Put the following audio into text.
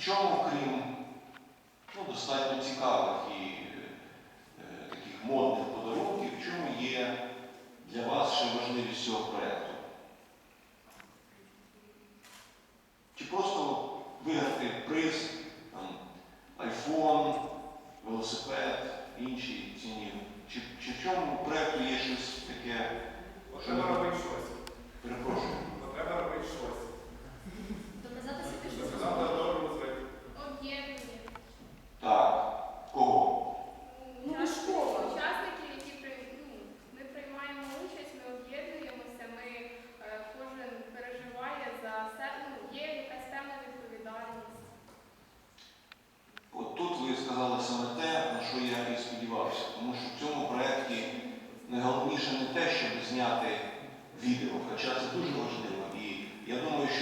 В чому, крім ну, достатньо цікавих і е, таких модних подарунків, в чому є для вас ще важливість цього проєкту? Чи просто виграти приз, там, айфон, велосипед, інші ціні? Чи, чи в чому проєкту є щось таке? що найголовніше не те, щоб зняти відео, хоча це дуже важливо. І я думаю, що